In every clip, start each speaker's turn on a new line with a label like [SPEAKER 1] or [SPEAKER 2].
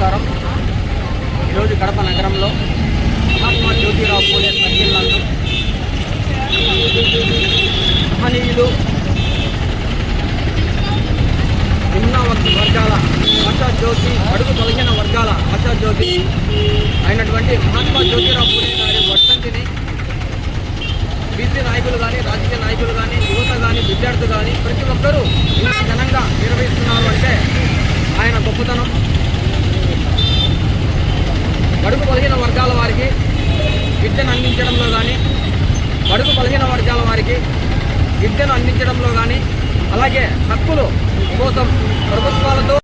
[SPEAKER 1] నమస్కారం. ఈరోజు కడప నగరంలో మహాత్మా జ్యోతిరావు పూలే సర్కిల్ మహనీయులు నిమ్న వర్గ- వర్గాల ఆశాజ్యోతి అడుగు తొలగిన వర్గాల ఆశాజ్యోతి అయినటువంటి మహాత్మా జ్యోతిరావు పూలే గారి వర్ధంతిని బీసీ నాయకులు కానీ రాజకీయ నాయకులు కానీ యువత కానీ విద్యార్థులు కానీ ప్రతి ఒక్కరూ ఇంత ఘనంగా నిర్వహిస్తున్నారు అంటే ఆయన గొప్పతనం బడుగు బలహీన వర్గాల వారికి విద్యను అందించడంలో కానీ బడుగు బలహీన వర్గాల వారికి విద్యను అందించడంలో కానీ అలాగే హక్కులు కోసం ప్రభుత్వాలతో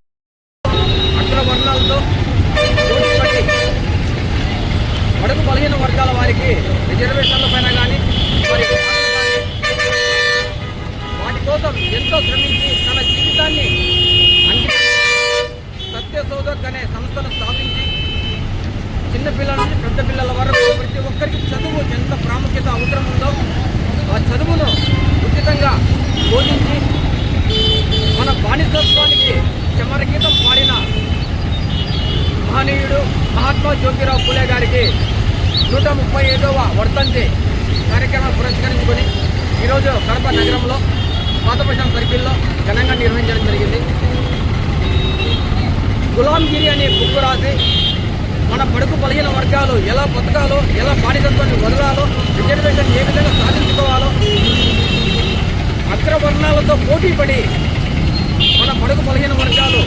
[SPEAKER 1] అగ్ర వర్ణాలతో పోటీపడి బడుగు బలహీన వర్గాల వారికి రిజర్వేషన్ల పైన కానీ మరి పిల్లల నుంచి పెద్ద పిల్లల వరకు ప్రతి ఒక్కరికి చదువు ఎంత ప్రాముఖ్యత అవసరం ఉందో ఆ చదువును ఉచితంగా బోధించి మన బానిసత్వానికి చమరగీతం పాడిన మహనీయుడు మహాత్మా జ్యోతిరావు పూలే గారికి నూట ముప్పై ఐదవ వర్తంతి కార్యక్రమం పురస్కరించుకొని ఈరోజు కడప నగరంలో పాతపక్షం సర్కిల్లో ఘనంగా నిర్వహించడం జరిగింది. గులాంగిరి అనే బుక్ రాసి మన పడుకు బలహీన వర్గాలు ఎలా బతకాలో ఎలా బానిసత్వాన్ని వదలాలో రిజర్వేషన్ ఏ విధంగా సాధించుకోవాలో అగ్రవర్ణాలతో పోటీపడి మన పడుకు బలహీన వర్గాలు